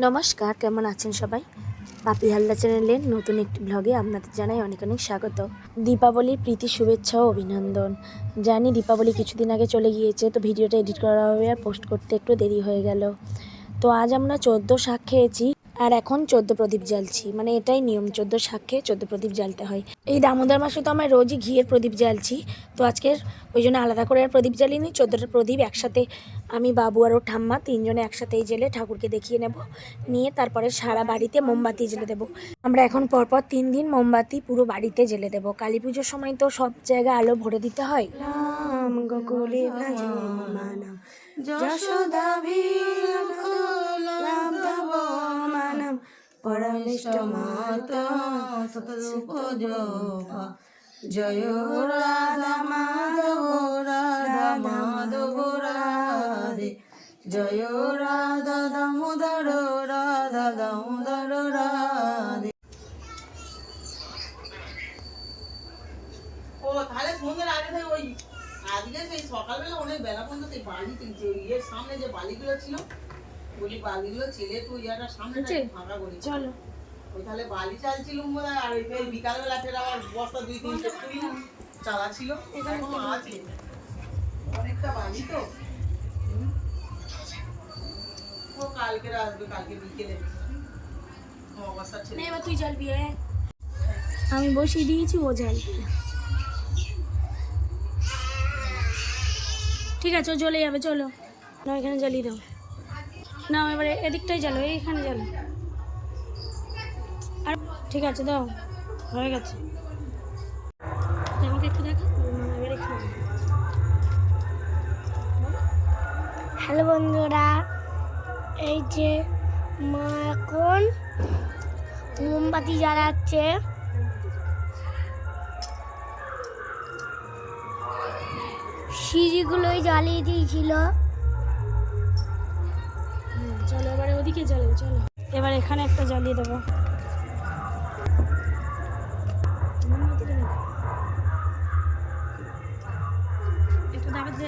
নমস্কার, কেমন আছেন সবাই? পাপি হালদা চ্যানেলের নতুন একটি ব্লগে আপনাদের জানাই অনেক অনেক স্বাগত। দীপাবলির প্রীতি, শুভেচ্ছা ও অভিনন্দন। জানি দীপাবলি কিছুদিন আগে চলে গিয়েছে, তো ভিডিওটা এডিট করা হবে আর পোস্ট করতে একটু দেরি হয়ে গেল। তো আজ আমরা চোদ্দ শাক খেয়েছি। আর এখন চোদ্দ প্রদীপ জ্বালছি। মানে এটাই নিয়ম, চোদ্দ খেয়ে চোদ্দ প্রদীপ জ্বালতে হয়। এই দামোদর মাসে তো আমার রোজই ঘিয়ের প্রদীপ জ্বালছি। তো আজকের ওই জন্য আলাদা করে আর প্রদীপ জ্বালিনি, চোদ্দোটা প্রদীপ একসাথে আমি, বাবু আর ওর ঠাম্মা তিনজনে একসাথেই জেলে ঠাকুরকে দেখিয়ে নেব। নিয়ে তারপরে সারা বাড়িতে মোমবাতি জেলে দেবো। আমরা এখন পরপর তিন দিন মোমবাতি পুরো বাড়িতে জেলে দেবো। কালী পুজোর সময় তো সব জায়গায় আলো ভরে দিতে হয়। যশোদা পরমিষ্ট মাতা জয় রাধা মাধব রাধা মাধব, রাধে। জয় রাধা দামোদর রাধা দামোদর, রাধে। ও, তাহলে সন্ধ্যের আগে থেকে ওই, আজকে সেই সকালবেলা অনেক বেলা পর্যন্ত সেই বালি যে ইয়ের সামনে যে বালিগুলো ছিল বলি বালিগুলো ছেলে তুই ইয়াটা সামনে ফাঁকা করি চলো। ওই তাহলে বালি চালছিলুম বোধ আর ওই বিকালবেলা ফের আবার বস্তা দুই তিনটে চালা ছিল আছে। অনেকটা বালি তো। ও কালকে আসবে কালকে বিকেলে। অবস্থা ছিল। এবার তুই জ্বালবি এ। আমি বসিয়ে দিয়েছি ও জ্বালবে ঠিক আছে ও জ্বলে যাবে চলো। না এখানে জ্বালিয়ে দাও। না, এবারে এদিকটাই জ্বালো, এইখানে জ্বালো। আর ঠিক আছে, দাও, হয়ে গেছে। হ্যালো বন্ধুরা, এই যে মা এখন মোমবাতি জ্বালাচ্ছে। সিঁড়িগুলোই জ্বালিয়ে দিয়েছিল। চলো এবারে চলো। এবার এখানে একটা জ্বালিয়ে দেবো। একটু জ্বালিয়ে মধ্যে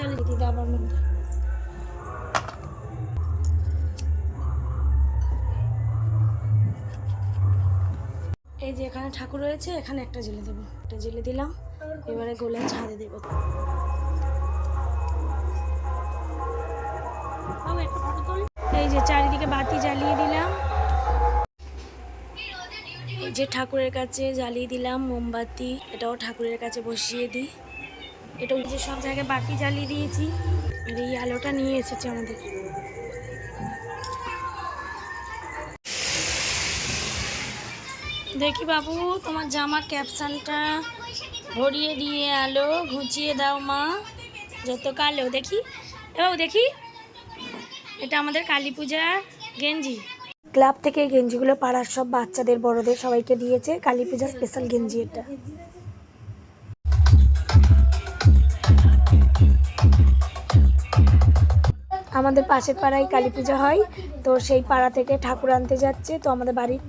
এই যে এখানে ঠাকুর রয়েছে এখানে একটা জেলে দেবো। একটা জেলে দিলাম এবারে গোলে ছাদে দেবো। যে ঠাকুরের কাছে জ্বালিয়ে দিলাম মোমবাতি, এটাও ঠাকুরের কাছে বসিয়ে দিই। এটা যে সব জায়গায় বাকি জ্বালিয়ে দিয়েছি, আর এই আলোটা নিয়ে এসেছে আমাদের। দেখি বাবু, তোমার জামার ক্যাপশনটা ভরিয়ে দিয়ে আলো, ঘুচিয়ে দাও মা। যত কালো, দেখি। এ বাবু, দেখি। এটা আমাদের কালী পূজার গেঞ্জি। ক্লাব থেকে এই গেঞ্জিগুলো পাড়ার সব বাচ্চাদের, বড়দের সবাইকে দিয়েছে। কালী পূজা স্পেশাল গেঞ্জি এটা। আমাদের পাশের পাড়ায় কালী পূজা হয়, তো সেই পাড়া থেকে ঠাকুর আনতে যাচ্ছে। তো আমাদের বাড়ির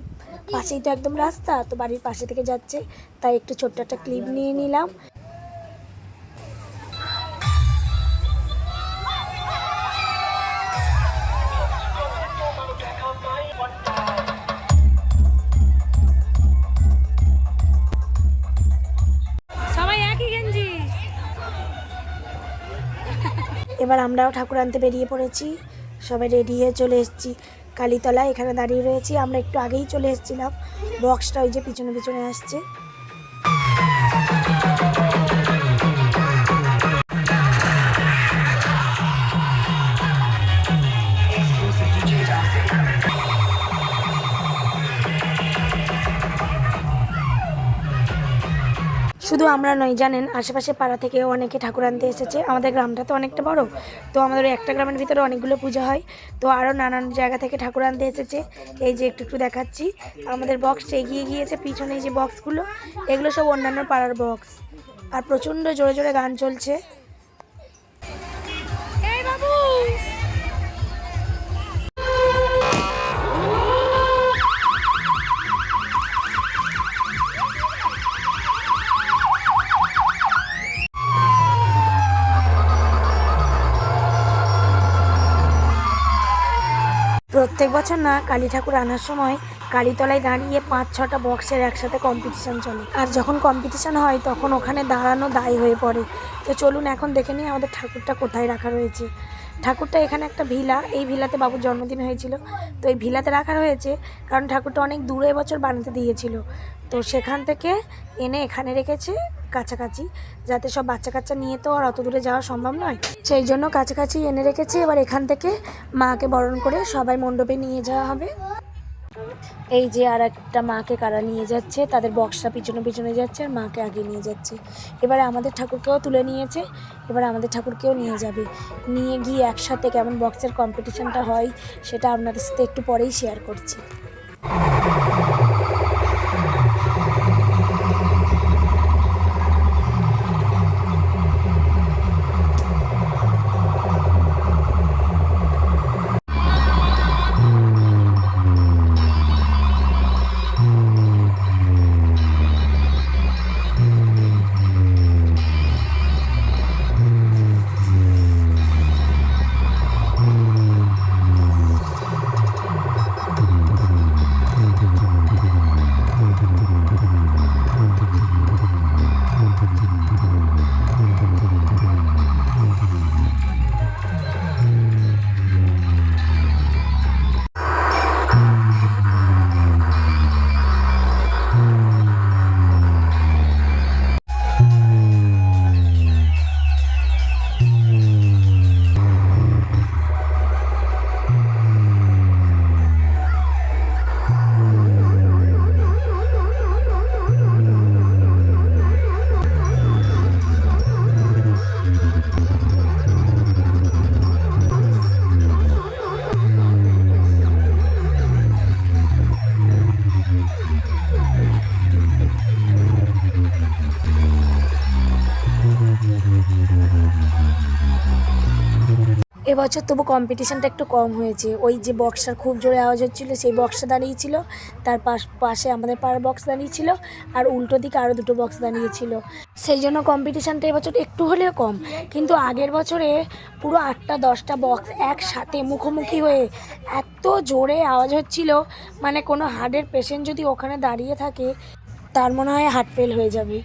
পাশেই তো একদম রাস্তা, তো বাড়ির পাশে থেকে যাচ্ছে। তাই একটু ছোট্ট একটা ক্লিপ নিয়ে নিলাম। এবার আমরাও ঠাকুর আনতে বেরিয়ে পড়েছি। সবাই রেডি হয়ে চলে এসেছি। কালীতলা এখানে দাঁড়িয়ে রয়েছি। আমরা একটু আগেই চলে এসেছিলাম। বক্সটা ওই যে পিছনে পিছনে আসছে। শুধু আমরা নয়, জানেন আশেপাশে পাড়া থেকে অনেকে ঠাকুর আনতে এসেছে। আমাদের গ্রামটা তো অনেকটা বড়। তো আমাদের একটা গ্রামের ভিতরে অনেকগুলো পুজো হয়। তো আরও নানান জায়গা থেকে ঠাকুর আনতে এসেছে। এই যে একটু একটু দেখাচ্ছি। আমাদের বক্স এগিয়ে গিয়েছে। পিছনে যে বক্সগুলো এগুলো সব অন্যান্য পাড়ার বক্স আর প্রচণ্ড জোরে জোরে গান চলছে। প্রত্যেক বছর না, কালী ঠাকুর আনার সময় কালীতলায় দাঁড়িয়ে পাঁচ ছটা বক্সের একসাথে কম্পিটিশান চলে। আর যখন কম্পিটিশান হয়, তখন ওখানে দাঁড়ানো দায় হয়ে পড়ে। তো চলুন এখন দেখে নিই আমাদের ঠাকুরটা কোথায় রাখা রয়েছে। ঠাকুরটা এখানে একটা ভিলা, এই ভিলাতে বাবুর জন্মদিন হয়েছিল। তো এই ভিলাতে রাখা হয়েছে কারণ ঠাকুরটা অনেক দূরে বছর বানাতে দিয়েছিল। তো সেখান থেকে এনে এখানে রেখেছে কাছাকাছি, যাতে সব বাচ্চা কাচ্চা নিয়ে তো আর অত দূরে যাওয়া সম্ভব নয়। সেই জন্য কাছাকাছি এনে রেখেছে, এবার এখান থেকে মাকে বরণ করে সবাই মণ্ডপে নিয়ে যাওয়া হবে। এই যে আর একটা মাকে কারা নিয়ে যাচ্ছে, তাদের বক্সটা পিছনে পিছনে যাচ্ছে আর মাকে আগে নিয়ে যাচ্ছে। এবারে আমাদের ঠাকুরকেও তুলে নিয়েছে, এবার আমাদের ঠাকুরকেও নিয়ে যাবে। নিয়ে গিয়ে একসাথে কেমন বক্সের কম্পিটিশনটা হয়, সেটা আপনাদের সাথে একটু পরেই শেয়ার করছি। এবছর তবু কম্পিটিশানটা একটু কম হয়েছে। ওই যে বক্সটার খুব জোরে আওয়াজ হচ্ছিল, সেই বক্সটা দাঁড়িয়েছিল। তার পাশ, পাশে আমাদের পাড়ার বক্স দাঁড়িয়েছিল আর উল্টো দিকে আরও দুটো বক্স দাঁড়িয়েছিল। সেই জন্য কম্পিটিশানটা এবছর একটু হলেও কম। কিন্তু আগের বছরে পুরো আটটা, দশটা বক্স একসাথে মুখোমুখি হয়ে এত জোরে আওয়াজ হচ্ছিল মানে কোনো হার্টের পেশেন্ট যদি ওখানে দাঁড়িয়ে থাকে, তার মনে হয় হার্ট ফেল হয়ে যাবে।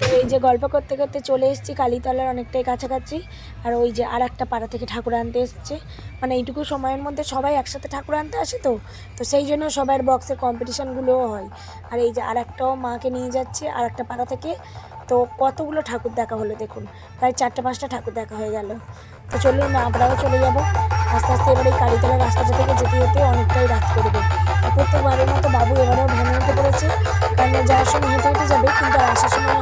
তো এই যে গল্প করতে করতে চলে এসেছি কালীতলার অনেকটাই কাছাকাছি। আর ওই যে আর একটা পাড়া থেকে ঠাকুর আনতে এসছে। মানে এইটুকু সময়ের মধ্যে সবাই একসাথে ঠাকুর আনতে আসে তো? তো সেই জন্য সবার বক্সের কম্পিটিশানগুলোও হয়। আর এই যে আর একটাও মাকে নিয়ে যাচ্ছে আর একটা পাড়া থেকে। তো কতগুলো ঠাকুর দেখা হলো দেখুন। প্রায় চারটে পাঁচটা ঠাকুর দেখা হয়ে গেল। তো চলুন না, আমরাও চলে যাব। আস্তে আস্তে এবার এই কালীতলা রাস্তাটা থেকে যেতে যেতে অনেকটাই রাত করবে। প্রত্যেকবারের মতো বাবু এবারেও ভ্যানে উঠে পড়েছে। কারণ যাওয়ার সময় হেঁটে হেঁটে যাবে, কিন্তু আসার সময়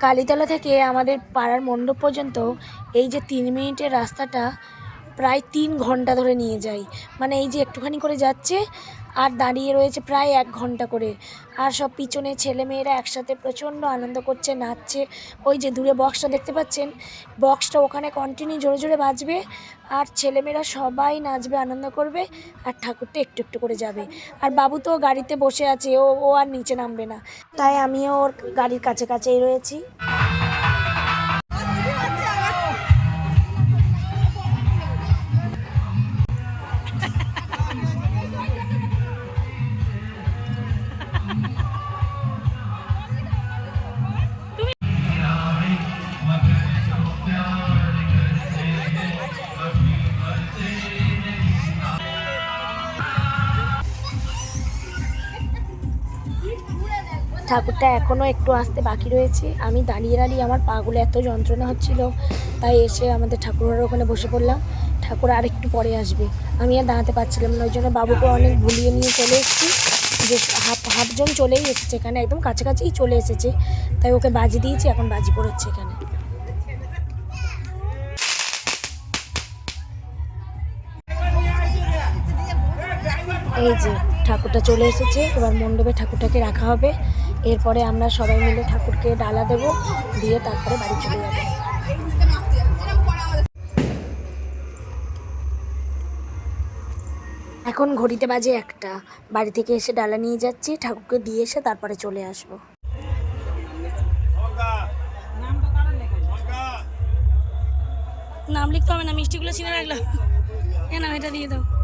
কালীতলা থেকে আমাদের পাড়ার মণ্ডপ পর্যন্ত এই যে তিন মিনিটের রাস্তাটা প্রায় তিন ঘণ্টা ধরে নিয়ে যায়। মানে এই যে একটুখানি করে যাচ্ছে আর দাঁড়িয়ে রয়েছে প্রায় এক ঘণ্টা করে। আর সব পিছনে ছেলেমেয়েরা একসাথে প্রচণ্ড আনন্দ করছে, নাচছে। ওই যে দূরে বক্সটা দেখতে পাচ্ছেন? বক্সটা ওখানে কন্টিনিউ জোরে জোরে বাজবে। আর ছেলেমেয়েরা সবাই নাচবে, আনন্দ করবে। আর ঠাকুরটা একটু একটু করে যাবে। আর বাবু তো গাড়িতে বসে আছে, ও ও আর নিচে নামবে না। তাই আমিও ওর গাড়ির কাছে কাছেই রয়েছি। ঠাকুরটা এখনও একটু আসতে বাকি রয়েছে। আমি দাঁড়িয়ে দাঁড়িয়ে আমার পাগুলো এত যন্ত্রণা হচ্ছিল, তাই এসে আমাদের ঠাকুরের ওখানে বসে পড়লাম। ঠাকুর আর একটু পরে আসবে। আমি আর দাঁড়াতে পারছিলাম না, ওই জন্য বাবুকে অনেক ভুলিয়ে নিয়ে চলে এসেছি। যে হাফ, হাফজন চলেই এসেছে এখানে, একদম কাছাকাছিই চলে এসেছে। তাই ওকে বাজি দিয়েছি, এখন বাজি পড়াচ্ছে এখানে। এই যে ঠাকুরটা চলে এসেছে, এবার মণ্ডপে ঠাকুরটাকে রাখা হবে। এরপরে আমরা সবাই মিলে ঠাকুরকে ডালা দেব, দিয়ে তারপরে বাড়ি চলে যাব। এখন ঘড়িতে বাজে একটা। বাড়ি থেকে এসে ডালা নিয়ে যাচ্ছি, ঠাকুরকে দিয়ে এসে তারপরে চলে আসব। নাম লিখতে হবে না, মিষ্টিগুলো চিনে রাখলাম। এ নাম এটা দিয়ে দাও।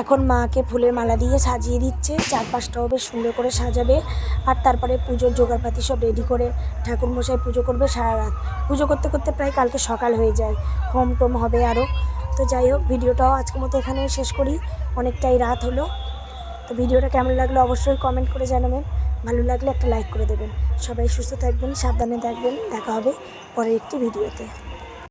এখন মাকে ফুলের মালা দিয়ে সাজিয়ে দিচ্ছে। চারপাশটাও বেশ সুন্দর করে সাজাবে। আর তারপরে পুজোর জোগাড়পাতি সব রেডি করে ঠাকুর মশাই পুজো করবে সারা রাত। পুজো করতে করতে প্রায় কালকে সকাল হয়ে যায়। হোম টোম হবে আরও তো যাই হোক, ভিডিওটাও আজকের মতো এখানেই শেষ করি। অনেকটাই রাত হলো। তো ভিডিওটা কেমন লাগল অবশ্যই কমেন্ট করে জানাবেন। ভালো লাগলে একটা লাইক করে দেবেন। সবাই সুস্থ থাকবেন, সাবধানে থাকবেন। দেখা হবে পরের একটি ভিডিওতে।